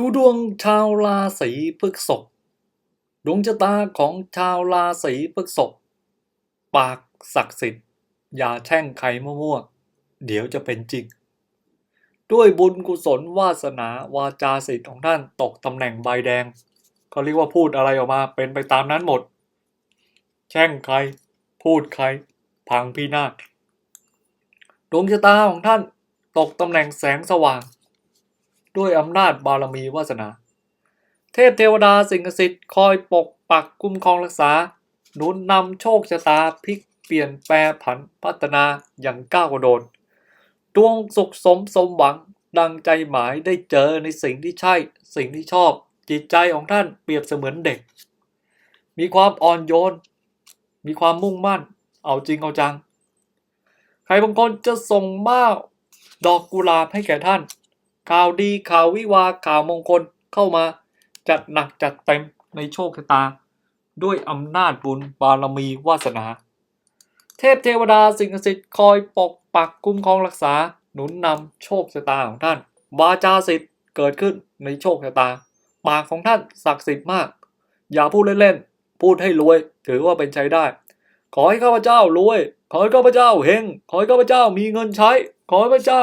ดูดวงชาวราศีพฤษภดวงชะตาของชาวราศีพฤษภปากศักดิ์สิทธิ์อย่าแช่งใครมั่วๆเดี๋ยวจะเป็นจริง ด้วยบุญกุศลวาสนาวาจาสิทธิ์ของท่านตกตำแหน่งใบแดงเขาเรียกว่าพูดอะไรออกมาเป็นไปตามนั้นหมด แช่งใคร พูดใคร พังพินาศดวงชะตาของท่านตกตำแหน่งแสงสว่าง ด้วยอำนาจบารมีวาสนา เทพเทวดาสิ่งศักดิ์สิทธิ์คอยปกปักคุ้มครองรักษา หนุนนำโชคชะตาพลิกเปลี่ยนแปรผันพัฒนาอย่างก้าวกระโดดดวงสุขสมสมหวังดังใจหมายได้เจอในสิ่งที่ใช่ สิ่งที่ชอบ จิตใจของท่านเปรียบเสมือนเด็ก มีความอ่อนโยน มีความมุ่งมั่น เอาจริงเอาจัง ใครบางคนจะส่งมาดอกกุหลาบให้แก่ท่าน ข่าวดีข่าววิวาข่าวมงคลเข้ามาจัดหนักจัดเต็มในโชคชะตา ด้วยอำนาจบุญบารมีวาสนา เทพเทวดาสิ่งศักดิ์สิทธิ์คอยปกปักคุ้มครองรักษา หนุนนำโชคชะตาของท่านวาจาสิทธิ์เกิดขึ้นในโชคชะตา ปากของท่านศักดิ์สิทธิ์มาก อย่าพูดเล่นๆพูดให้รวย ถือว่าเป็นใช้ได้ ขอให้ข้าพเจ้ารวย ขอให้ข้าพเจ้าเฮงขอให้ข้าพเจ้ามีเงินใช้ ขอให้ข้าพเจ้า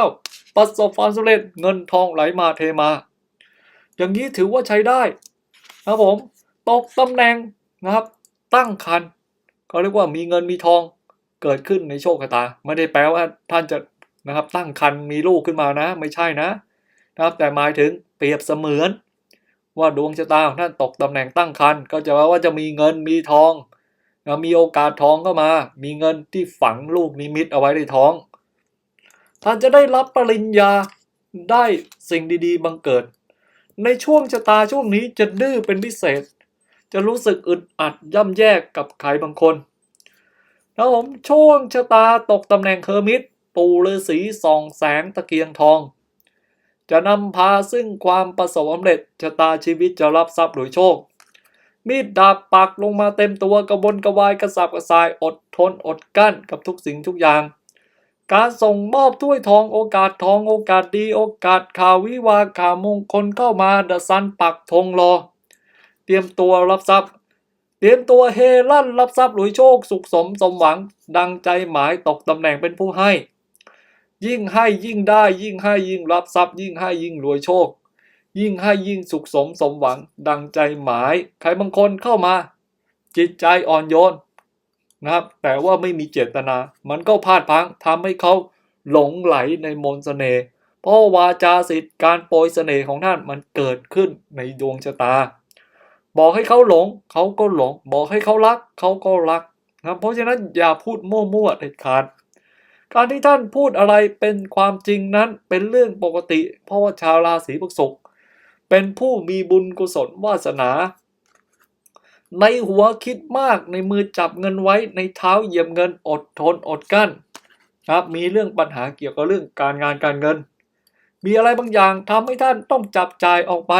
ประสบความสำเร็จเงินทองไหลมาเทมา อย่างนี้ถือว่าใช้ได้นะครับผมตกตำแหน่งนะครับ ตั้งคันเขาเรียกว่ามีเงินมีทองเกิดขึ้นในโชคชะตา ไม่ได้แปลว่าท่านจะนะครับตั้งคันมีลูกขึ้นมานะ ไม่ใช่นะนะครับแต่หมายถึงเปรียบเสมือน ว่าดวงชะตาของท่านตกตำแหน่งตั้งคันก็จะแปลว่าจะมีเงินมีทองนะมีโอกาสทองเข้ามา มีเงินที่ฝังลูกนิมิตเอาไว้ในท้อง ท่านจะได้รับปริญญาได้สิ่งดีๆ บังเกิด ในช่วงชะตาช่วงนี้จะดื้อเป็นพิเศษ จะรู้สึกอึดอัดย่ำแย่กับใครบางคนแล้วผมช่วงชะตาตกตำแหน่งเคอร์มิตปู่ฤาษีส่องแสงตะเกียงทอง จะนำพาซึ่งความประสบความสำเร็จชะตาชีวิตจะรับทรัพย์หรือโชค มีดดาบปักลงมาเต็มตัวกระบนกระวายกระสับกระส่ายอดทนอดกั้นกับทุกสิ่งทุกอย่าง การส่งมอบถ้วยทองโอกาสทองโอกาสดีโอกาสข่าววิวาข่าวมงคลเข้ามาเดอะซันปักธงรอ เตรียมตัวรับทรัพย์ เตรียมตัวเฮลั่นรับทรัพย์หลุยโชคสุขสมสมหวัง ดังใจหมายตกตำแหน่งเป็นผู้ให้ ยิ่งให้ยิ่งได้ยิ่งให้ยิ่งรับทรัพย์ยิ่งให้ยิ่งรวยโชค ยิ่งให้ยิ่งสุขสมสมหวัง ดังใจหมาย ใครบางคนเข้ามา จิตใจอ่อนโยน นะครับ แต่ว่าไม่มีเจตนา มันก็พลาดพังทำให้เขาหลงไหลในมนต์เสน่ห์เพราะวาจาสิทธิ์การโปรยเสน่ห์ของท่านมันเกิดขึ้นในดวงชะตา บอกให้เขาหลงเขาก็หลง บอกให้เขารักเขาก็รักนะเพราะฉะนั้นอย่าพูดมั่วๆเด็ดขาดการที่ท่านพูดอะไรเป็นความจริงนั้นเป็นเรื่องปกติ เพราะว่าชาวราศีพฤษภเป็นผู้มีบุญกุศลวาสนา ในหัวคิดมากในมือจับเงินไว้ในเท้าเหยียบเงินอดทนอดกั้นครับมีเรื่องปัญหาเกี่ยวกับเรื่องการงานการเงิน มีอะไรบางอย่างทำให้ท่านต้องจับจ่ายออกไป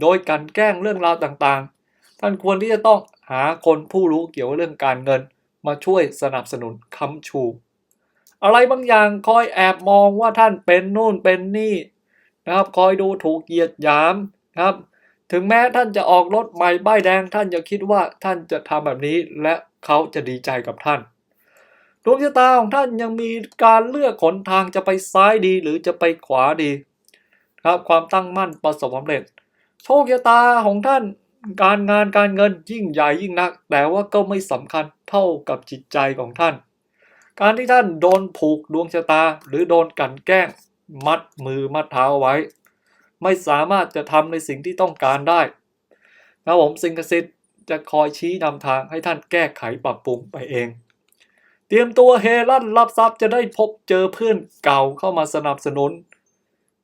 โดยการแกล้งเรื่องราวต่างๆ ท่านควรที่จะต้องหาคนผู้รู้เกี่ยวกับเรื่องการเงิน มาช่วยสนับสนุนค้ำชู อะไรบางอย่างคอยแอบมองว่าท่านเป็นนู่นเป็นนี่นะครับคอยดูถูกเหยียดหยามนะครับ ถึงแม้ท่านจะออกรถใหม่ป้ายแดงท่านอย่าคิดว่าท่านจะทำแบบนี้และเขาจะดีใจกับท่านดวงชะตาของท่านยังมีการเลือกขนทางจะไปซ้ายดีหรือจะไปขวาดีครับความตั้งมั่นประสบความสำเร็จ โชคชะตาของท่านการงานการเงินยิ่งใหญ่ยิ่งนัก แต่ว่าก็ไม่สำคัญเท่ากับจิตใจของท่าน การที่ท่านโดนผูกดวงชะตาหรือโดนกันแกล้ง มัดมือมัดเท้าไว้ ไม่สามารถจะทำในสิ่งที่ต้องการได้นะผมสิ่งศักดิ์สิทธิ์จะคอยชี้นำทางให้ท่านแก้ไขปรับปรุงไปเอง เตรียมตัวเฮลั่นรับทรัพย์จะได้พบเจอเพื่อนเก่าเข้ามาสนับสนุน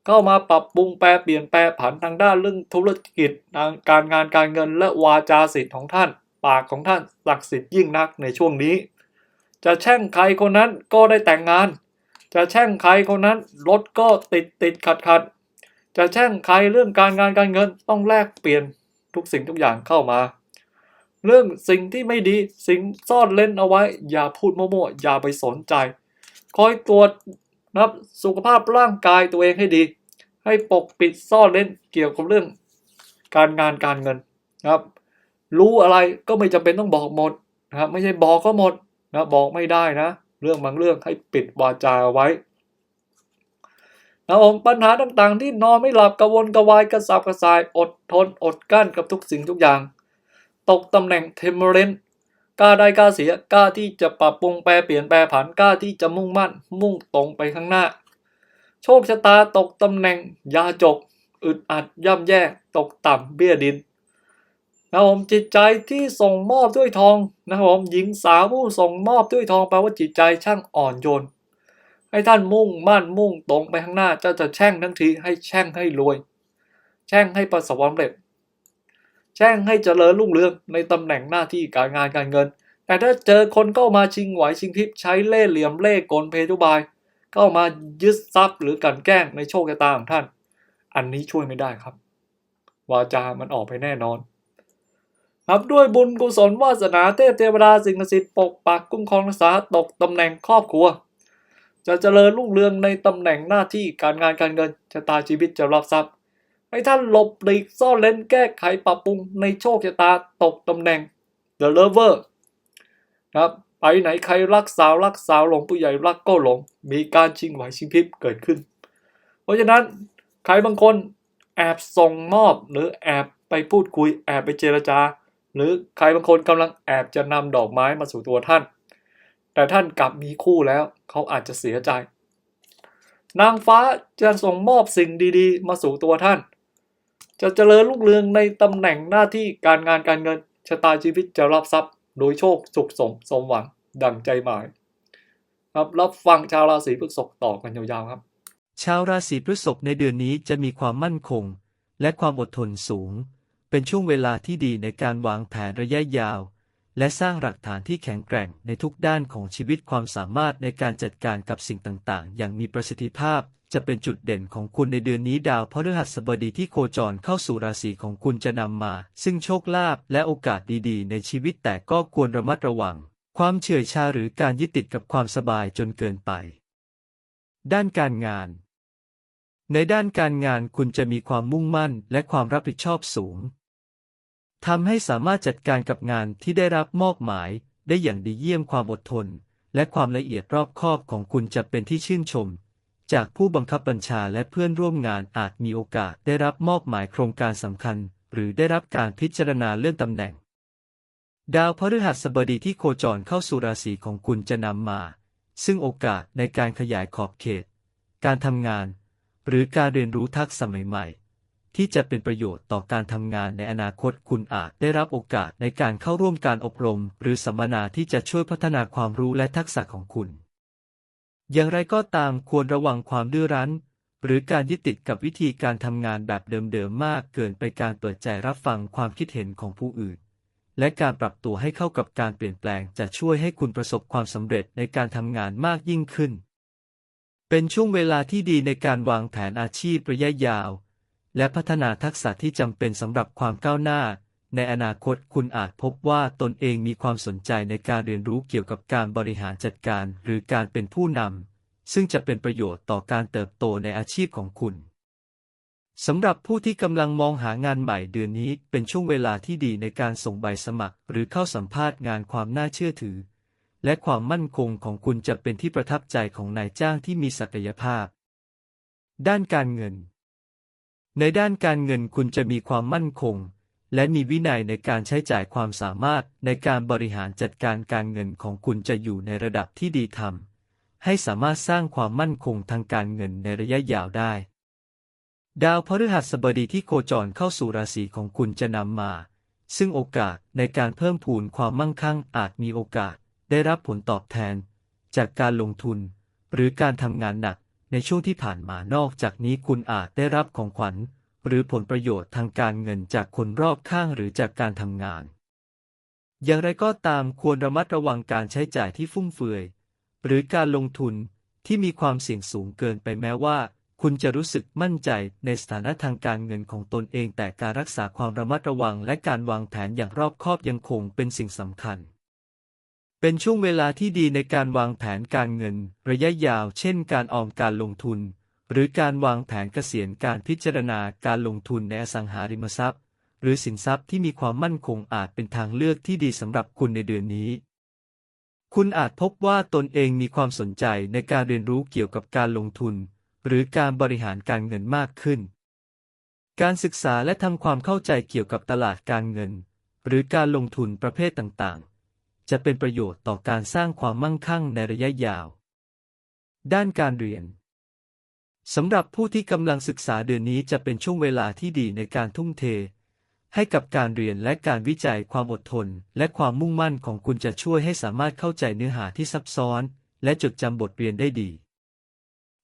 เข้ามาปรับปรุงแปลเปลี่ยนแปลผันทางด้านเรื่องธุรกิจทางการงานการเงินและวาจาสิทธิ์ของท่าน ปากของท่านศักดิ์สิทธิ์ยิ่งนักในช่วงนี้ จะแช่งใครคนนั้นก็ได้แต่งงาน จะแช่งใครคนนั้นรถก็ติดติดขัดขัด จะแช่งใครเรื่องการงานการเงินต้องแลกเปลี่ยนทุกสิ่งทุกอย่างเข้ามา เรื่องสิ่งที่ไม่ดีสิ่งซ่อนเล่นเอาไว้ อย่าพูดมั่วๆอย่าไปสนใจ คอยตรวจนะครับสุขภาพร่างกายตัวเองให้ดี ให้ปกปิดซ่อนเล่นเกี่ยวกับเรื่องการงานการเงินนะครับ รู้อะไรก็ไม่จำเป็นต้องบอกหมดนะครับไม่ใช่บอกก็หมดนะบอกไม่ได้นะ เรื่องบางเรื่องให้ปิดวาจาไว้ นะผมปัญหาต่างๆ ที่นอนไม่หลับกระวนกระวายกระสับกระส่ายอดทนอดกั้นกับทุกสิ่งทุกอย่าง ตกตำแหน่งเทมเ r นกล้าได้กล้าเสียกล้าที่จะปรับปรุงแปรเปลี่ยนแปรผันกล้าที่จะมุ่งมั่น มุ่งตรงไปข้างหน้า โชคชะตาตกตำแหน่งยาจก อึดอัดย่ำแย่ตกต่ำเบี้ยดินนะผมจิตใจที่ส่งมอบด้วยทองนะครับผมหญิงสาวผู้ส่งมอบด้วยทองแปลว่าจิตใจช่างอ่อนโยน ให้ท่านมุ่งมั่นมุ่งตรงไปข้างหน้าเจ้าจะแช่งทั้งทีให้แช่งให้รวย แช่งให้ประสบความสำเร็จ แช่งให้เจริญรุ่งเรืองในตำแหน่งหน้าที่การงานการเงิน แต่ถ้าเจอคนเข้ามาชิงไหวชิงพริบใช้เล่ห์เหลี่ยมเล่ห์กลเพทุบายเข้ามายึดทรัพย์หรือกันแกล้งในโชคชะตาของท่าน อันนี้ช่วยไม่ได้ครับ วาจามันออกไปแน่นอนครับด้วยบุญกุศลวาสนาเทพเทวดาสิ่งศักดิ์สิทธิ์ปกปักคุ้มครองรักษาตกตำแหน่งครอบครัว จะเจริญรุ่งเรืองในตำแหน่งหน้าที่การงานการเงินชะตาชีวิตจะรับทรัพย์ ให้ท่านหลบหลีกซ่อนเล้นแก้ไขปรับปรุงในโชคชะตาตกตำแหน่ง The Lover ครับไปไหนใครรักสาวรักสาวหลงผู้ใหญ่รักก็หลง มีการชิงไหวชิงพริบเกิดขึ้น เพราะฉะนั้นใครบางคนแอบส่งมอบหรือแอบไปพูดคุยแอบไปเจรจา หรือใครบางคนกำลังแอบจะนำดอกไม้มาสู่ตัวท่าน แต่ท่านกลับมีคู่แล้ว เขาอาจจะเสียใจ นางฟ้าจะส่งมอบสิ่งดีๆ มาสู่ตัวท่าน จะเจริญรุ่งเรืองในตำแหน่งหน้าที่การงานการเงินชะตาชีวิตจะรับทรัพย์ โดยโชคสุขสมสมหวังดังใจหมายครับรับฟังชาวราศีพฤษภต่อกันยาวๆครับ ชาวราศีพฤษภในเดือนนี้จะมีความมั่นคง และความอดทนสูง เป็นช่วงเวลาที่ดีในการวางแผนระยะยาว และสร้างหลักฐานที่แข็งแกร่งในทุกด้านของชีวิตความสามารถในการจัดการกับสิ่งต่างๆ อย่างมีประสิทธิภาพ จะเป็นจุดเด่นของคุณในเดือนนี้ดาวพฤหัสบดีที่โคจรเข้าสู่ราศีของคุณจะนำมา ซึ่งโชคลาภและโอกาสดีๆ ในชีวิตแต่ก็ควรระมัดระวัง ความเฉื่อยชาหรือการยึดติดกับความสบายจนเกินไป ด้านการงาน ในด้านการงานคุณจะมีความมุ่งมั่นและความรับผิดชอบสูง ทำให้สามารถจัดการกับงานที่ได้รับมอบหมาย ได้อย่างดีเยี่ยมความอดทน และความละเอียดรอบคอบของคุณจะเป็นที่ชื่นชม จากผู้บังคับบัญชาและเพื่อนร่วมงานอาจมีโอกาสได้รับมอบหมายโครงการสำคัญ หรือได้รับการพิจารณาเลื่อนตำแหน่ง ดาวพฤหัสบดีที่โคจรเข้าสู่ราศีของคุณจะนำมา ซึ่งโอกาสในการขยายขอบเขต การทำงาน หรือการเรียนรู้ทักษะใหม่ๆ ที่จะเป็นประโยชน์ต่อการทำงานในอนาคตคุณอาจได้รับโอกาสในการเข้าร่วมการอบรม หรือสัมมนาที่จะช่วยพัฒนาความรู้และทักษะของคุณ อย่างไรก็ตามควรระวังความดื้อรั้น หรือการยึดติดกับวิธีการทำงานแบบเดิมๆมากเกินไปการเปิดใจรับฟังความคิดเห็นของผู้อื่น และการปรับตัวให้เข้ากับการเปลี่ยนแปลงจะช่วยให้คุณประสบความสำเร็จในการทำงานมากยิ่งขึ้น เป็นช่วงเวลาที่ดีในการวางแผนอาชีพระยะยาว และพัฒนาทักษะที่จำเป็นสำหรับความก้าวหน้า ในอนาคตคุณอาจพบว่าตนเองมีความสนใจในการเรียนรู้เกี่ยวกับการบริหารจัดการหรือการเป็นผู้นำซึ่งจะเป็นประโยชน์ต่อการเติบโตในอาชีพของคุณสำหรับผู้ที่กำลังมองหางานใหม่เดือนนี้เป็นช่วงเวลาที่ดีในการส่งใบสมัคร หรือเข้าสัมภาษณ์งานความน่าเชื่อถือ และความมั่นคงของคุณจะเป็นที่ประทับใจของนายจ้างที่มีศักยภาพ ด้านการเงิน ในด้านการเงินคุณจะมีความมั่นคง และมีวินัยในการใช้จ่ายความสามารถในการบริหารจัดการการเงินของคุณจะอยู่ในระดับที่ดีทำให้สามารถสร้างความมั่นคงทางการเงินในระยะยาวได้ ดาวพฤหัสบดีที่โคจรเข้าสู่ราศีของคุณจะนำมา ซึ่งโอกาสในการเพิ่มพูนความมั่งคั่งอาจมีโอกาส ได้รับผลตอบแทน จากการลงทุน หรือการทำงานหนัก ในช่วงที่ผ่านมานอกจากนี้คุณอาจได้รับของขวัญ หรือผลประโยชน์ทางการเงินจากคนรอบข้างหรือจากการทำงาน อย่างไรก็ตามควรระมัดระวังการใช้จ่ายที่ฟุ่มเฟือย หรือการลงทุนที่มีความเสี่ยงสูงเกินไปแม้ว่า คุณจะรู้สึกมั่นใจในสถานะทางการเงินของตนเอง แต่การรักษาความระมัดระวังและการวางแผนอย่างรอบคอบยังคงเป็นสิ่งสำคัญ เป็นช่วงเวลาที่ดีในการวางแผนการเงิน ระยะยาว เช่น การออมการลงทุน หรือการวางแผนเกษียณการพิจารณาการลงทุนในอสังหาริมทรัพย์ หรือสินทรัพย์ที่มีความมั่นคงอาจเป็นทางเลือกที่ดีสำหรับคุณในเดือนนี้ คุณอาจพบว่าตนเองมีความสนใจในการเรียนรู้เกี่ยวกับการลงทุน หรือการบริหารการเงินมากขึ้น การศึกษาและทำความเข้าใจเกี่ยวกับตลาดการเงิน หรือการลงทุนประเภทต่างๆ จะเป็นประโยชน์ต่อการสร้างความมั่งคั่งในระยะยาว ด้านการเรียนสำหรับผู้ที่กำลังศึกษาเดือนนี้จะเป็นช่วงเวลาที่ดีในการทุ่มเท ให้กับการเรียนและการวิจัยความอดทน และความมุ่งมั่นของคุณจะช่วยให้สามารถเข้าใจเนื้อหาที่ซับซ้อน และจดจำบทเรียนได้ดี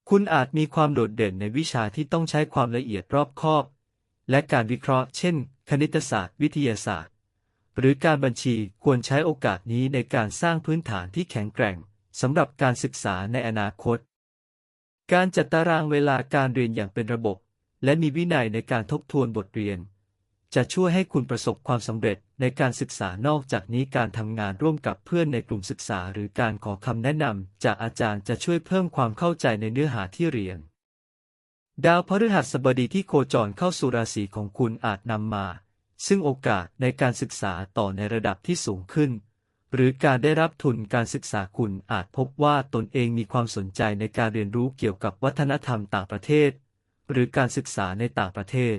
คุณอาจมีความโดดเด่นในวิชาที่ต้องใช้ความละเอียดรอบคอบ และการวิเคราะห์ เช่น คณิตศาสตร์ วิทยาศาสตร์ หรือการบัญชีควรใช้โอกาสนี้ในการสร้างพื้นฐานที่แข็งแกร่งสำหรับการศึกษาในอนาคต การจัดตารางเวลาการเรียนอย่างเป็นระบบ และมีวินัยในการทบทวนบทเรียน จะช่วยให้คุณประสบความสำเร็จในการศึกษานอกจากนี้การทำงานร่วมกับเพื่อนในกลุ่มศึกษา หรือการขอคำแนะนำจากอาจารย์จะช่วยเพิ่มความเข้าใจในเนื้อหาที่เรียน ดาวพฤหัสบดีที่โคจรเข้าสู่ราศีของคุณอาจนำมา ซึ่งโอกาสในการศึกษาต่อในระดับที่สูงขึ้น หรือการได้รับทุนการศึกษาคุณอาจพบว่าตนเองมีความสนใจในการเรียนรู้เกี่ยวกับวัฒนธรรมต่างประเทศ หรือการศึกษาในต่างประเทศ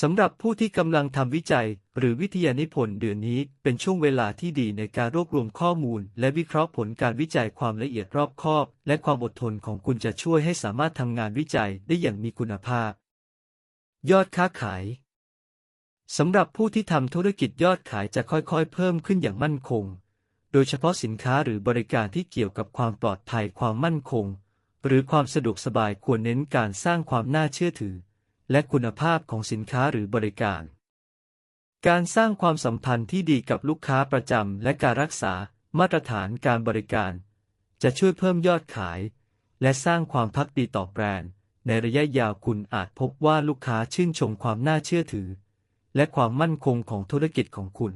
สำหรับผู้ที่กำลังทำวิจัยหรือวิทยานิพนธ์เดือนนี้เป็นช่วงเวลาที่ดีในการรวบรวมข้อมูล และวิเคราะห์ผลการวิจัยความละเอียดรอบคอบ และความอดทนของคุณจะช่วยให้สามารถทำงานวิจัยได้อย่างมีคุณภาพ ยอดค้าขาย สำหรับผู้ที่ทำธุรกิจยอดขายจะค่อยๆ เพิ่มขึ้นอย่างมั่นคง โดยเฉพาะสินค้าหรือบริการที่เกี่ยวกับความปลอดภัยความมั่นคง หรือความสะดวกสบายควรเน้นการสร้างความน่าเชื่อถือ และคุณภาพของสินค้าหรือบริการ การสร้างความสัมพันธ์ที่ดีกับลูกค้าประจำและการรักษามาตรฐานการบริการ จะช่วยเพิ่มยอดขาย และสร้างความพักดีต่อแบรนด์ ในระยะยาวคุณอาจพบว่าลูกค้าชื่นชมความน่าเชื่อถือ และความมั่นคงของธุรกิจของคุณ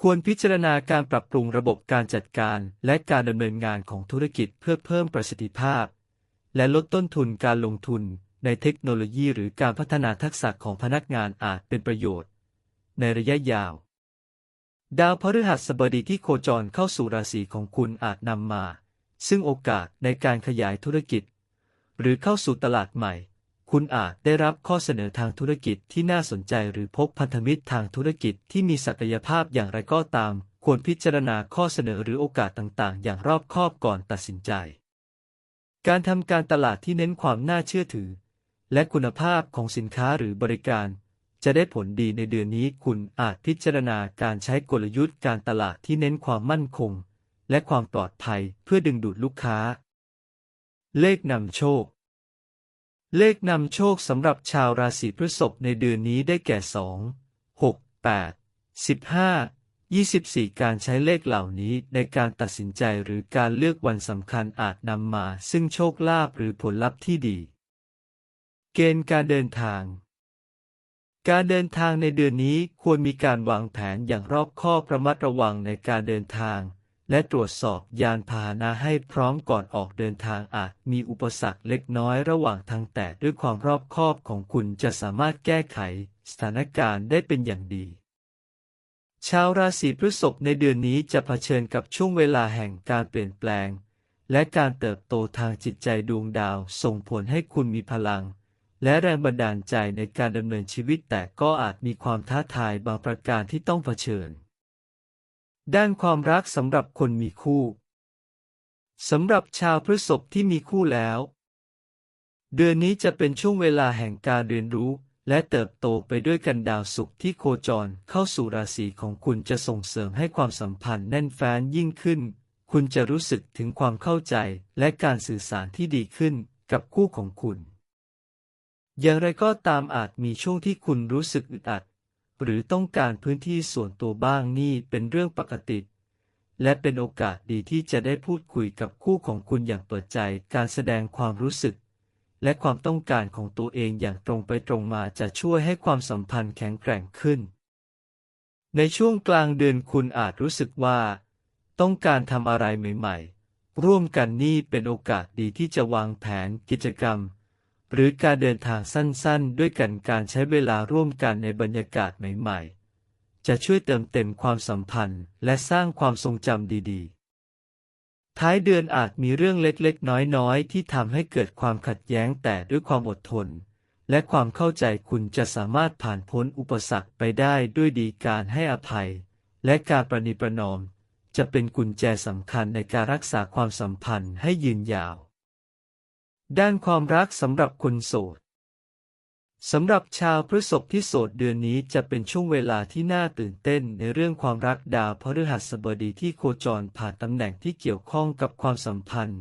ควรพิจารณาการปรับปรุงระบบการจัดการและการดำเนินงานของธุรกิจเพื่อเพิ่มประสิทธิภาพ และลดต้นทุนการลงทุนในเทคโนโลยีหรือการพัฒนาทักษะของพนักงานอาจเป็นประโยชน์ ในระยะยาว ดาวพฤหัสบดีที่โคจรเข้าสู่ราศีของคุณอาจนำมา ซึ่งโอกาสในการขยายธุรกิจ หรือเข้าสู่ตลาดใหม่ คุณอาจได้รับข้อเสนอทางธุรกิจที่น่าสนใจหรือพบพันธมิตรทางธุรกิจที่มีศักยภาพอย่างไรก็ตาม ควรพิจารณาข้อเสนอหรือโอกาสต่างๆ อย่างรอบคอบก่อนตัดสินใจ การทำการตลาดที่เน้นความน่าเชื่อถือ และคุณภาพของสินค้าหรือบริการ จะได้ผลดีในเดือนนี้คุณอาจพิจารณาการใช้กลยุทธ์การตลาดที่เน้นความมั่นคง และความปลอดภัยเพื่อดึงดูดลูกค้า เลขนำโชค เลขนำโชคสำหรับชาวราศีพฤษภในเดือนนี้ได้แก่ 2 6 8 15 24 การใช้เลขเหล่านี้ในการตัดสินใจหรือการเลือกวันสำคัญอาจนำมาซึ่งโชคลาภหรือผลลัพธ์ที่ดี เกณฑ์การเดินทาง การเดินทางในเดือนนี้ควรมีการวางแผนอย่างรอบคอบระมัดระวังในการเดินทาง และตรวจสอบยานพาหนะให้พร้อมก่อนออกเดินทางอาจมีอุปสรรคเล็กน้อยระหว่างทางแต่ด้วยความรอบคอบของคุณจะสามารถแก้ไขสถานการณ์ได้เป็นอย่างดี ชาวราศีพฤษภในเดือนนี้จะเผชิญกับช่วงเวลาแห่งการเปลี่ยนแปลง และการเติบโตทางจิตใจดวงดาวส่งผลให้คุณมีพลัง และแรงบันดาลใจในการดำเนินชีวิตแต่ก็อาจมีความท้าทายบางประการที่ต้องเผชิญ ด้านความรักสำหรับคนมีคู่ สำหรับชาวพฤษภที่มีคู่แล้ว เดือนนี้จะเป็นช่วงเวลาแห่งการเรียนรู้ และเติบโตไปด้วยกันดาวศุกร์ที่โคจรเข้าสู่ราศีของคุณจะส่งเสริมให้ความสัมพันธ์แน่นแฟ้นยิ่งขึ้น คุณจะรู้สึกถึงความเข้าใจและการสื่อสารที่ดีขึ้นกับคู่ของคุณ อย่างไรก็ตามอาจมีช่วงที่คุณรู้สึกอึดอัด หรือต้องการพื้นที่ส่วนตัวบ้างนี่เป็นเรื่องปกติ และเป็นโอกาสดีที่จะได้พูดคุยกับคู่ของคุณอย่างเปิดใจการแสดงความรู้สึก และความต้องการของตัวเองอย่างตรงไปตรงมาจะช่วยให้ความสัมพันธ์แข็งแกร่งขึ้น ในช่วงกลางเดือนคุณอาจรู้สึกว่า ต้องการทำอะไรใหม่ ๆ ร่วมกันนี่เป็นโอกาสดีที่จะวางแผนกิจกรรม หรือการเดินทางสั้นๆ ด้วยกันการใช้เวลาร่วมกันในบรรยากาศใหม่ๆ จะช่วยเติมเต็มความสัมพันธ์ และสร้างความทรงจำดีๆ ท้ายเดือนอาจมีเรื่องเล็กๆ น้อยๆ ที่ทำให้เกิดความขัดแย้งแต่ด้วยความอดทน และความเข้าใจคุณจะสามารถผ่านพ้นอุปสรรคไปได้ด้วยดีการให้อภัย และการประนีประนอม จะเป็นกุญแจสำคัญในการรักษาความสัมพันธ์ให้ยืนยาว ด้านความรักสำหรับคนโสดสำหรับชาวพฤษภที่โสดเดือนนี้จะเป็นช่วงเวลาที่น่าตื่นเต้นในเรื่องความรักดาวพฤหัสบดีที่โคจรผ่านตำแหน่งที่เกี่ยวข้องกับความสัมพันธ์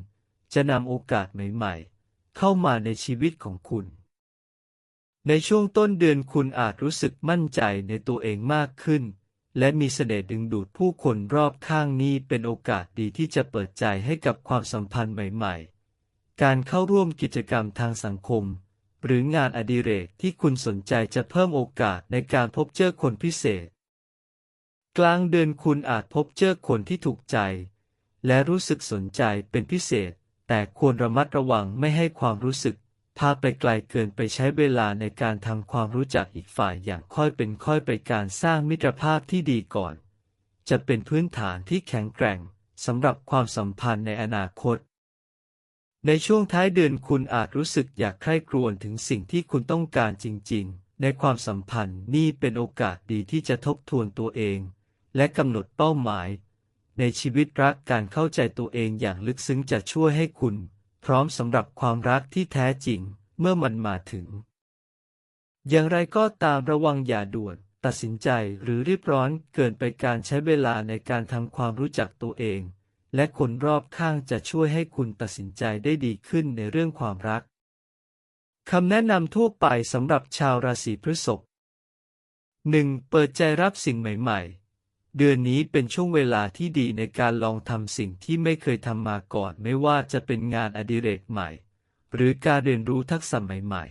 จะนำโอกาสใหม่ๆ เข้ามาในชีวิตของคุณ ในช่วงต้นเดือนคุณอาจรู้สึกมั่นใจในตัวเองมากขึ้น และมีเสน่ห์ดึงดูดผู้คนรอบข้างนี้เป็นโอกาสดีที่จะเปิดใจให้กับความสัมพันธ์ใหม่ ๆ การเข้าร่วมกิจกรรมทางสังคม หรืองานอดิเรกที่คุณสนใจจะเพิ่มโอกาสในการพบเจอคนพิเศษ กลางเดือนคุณอาจพบเจอคนที่ถูกใจ และรู้สึกสนใจเป็นพิเศษ แต่ควรระมัดระวังไม่ให้ความรู้สึกพาไปไกลเกินไปใช้เวลาในการทำความรู้จักอีกฝ่ายอย่างค่อยเป็นค่อยไปการสร้างมิตรภาพที่ดีก่อน จะเป็นพื้นฐานที่แข็งแกร่งสำหรับความสัมพันธ์ในอนาคต ในช่วงท้ายเดือนคุณอาจรู้สึกอยากใคร่ครวญถึงสิ่งที่คุณต้องการจริง ๆ ในความสัมพันธ์นี่เป็นโอกาสดีที่จะทบทวนตัวเอง และกำหนดเป้าหมาย ในชีวิตรักการเข้าใจตัวเองอย่างลึกซึ้งจะช่วยให้คุณ พร้อมสำหรับความรักที่แท้จริงเมื่อมันมาถึง อย่างไรก็ตามระวังอย่าด่วนตัดสินใจหรือรีบร้อนเกินไปการใช้เวลาในการทำความรู้จักตัวเอง และคนรอบข้างจะช่วยให้คุณตัดสินใจได้ดีขึ้นในเรื่องความรักคำแนะนำทั่วไปสำหรับชาวราศีพฤษภ 1. เปิดใจรับสิ่งใหม่ ๆ เดือนนี้เป็นช่วงเวลาที่ดีในการลองทำสิ่งที่ไม่เคยทำมาก่อน ไม่ว่าจะเป็นงานอดิเรกใหม่ หรือการเรียนรู้ทักษะใหม่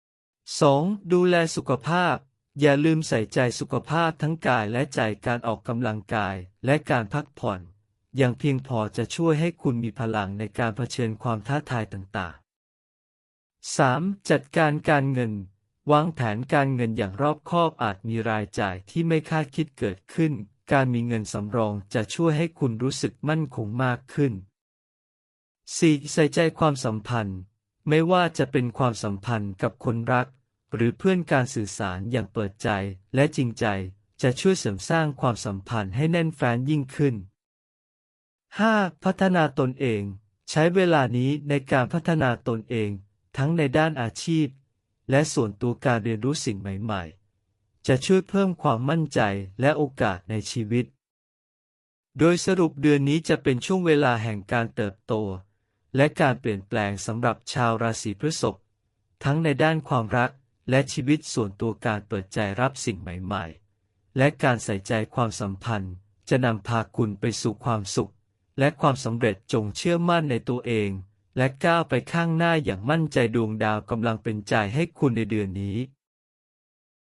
ๆ 2. ดูแลสุขภาพ อย่าลืมใส่ใจสุขภาพทั้งกายและใจการออกกำลังกายและการพักผ่อน ย่างเพียงพอจะช่วยให้คุณมีพลังในการเผชิญความท้าทายต่างๆ 3. จัดการการเงิน วางแผนการเงินอย่างรอบคอบอาจมีรายจ่ายที่ไม่คาดคิดเกิดขึ้น การมีเงินสำรองจะช่วยให้คุณรู้สึกมั่นคงมากขึ้น 4. ใส่ใจความสัมพันธ์ ไม่ว่าจะเป็นความสัมพันธ์กับคนรัก หรือเพื่อนการสื่อสารอย่างเปิดใจและจริงใจ จะช่วยเสริมสร้างความสัมพันธ์ให้แน่นแฟ้นยิ่งขึ้น 5. พัฒนาตนเอง ใช้เวลานี้ในการพัฒนาตนเอง ทั้งในด้านอาชีพ และส่วนตัวการเรียนรู้สิ่งใหม่ๆ จะช่วยเพิ่มความมั่นใจและโอกาสในชีวิต โดยสรุปเดือนนี้จะเป็นช่วงเวลาแห่งการเติบโต และการเปลี่ยนแปลงสำหรับชาวราศีพฤษภทั้งในด้านความรักและชีวิตส่วนตัวการเปิดใจรับสิ่งใหม่ ๆ และการใส่ใจความสัมพันธ์ จะนำพาคุณไปสู่ความสุข และความสำเร็จจงเชื่อมั่นในตัวเอง และก้าวไปข้างหน้าอย่างมั่นใจดวงดาวกำลังเป็นใจให้คุณในเดือนนี้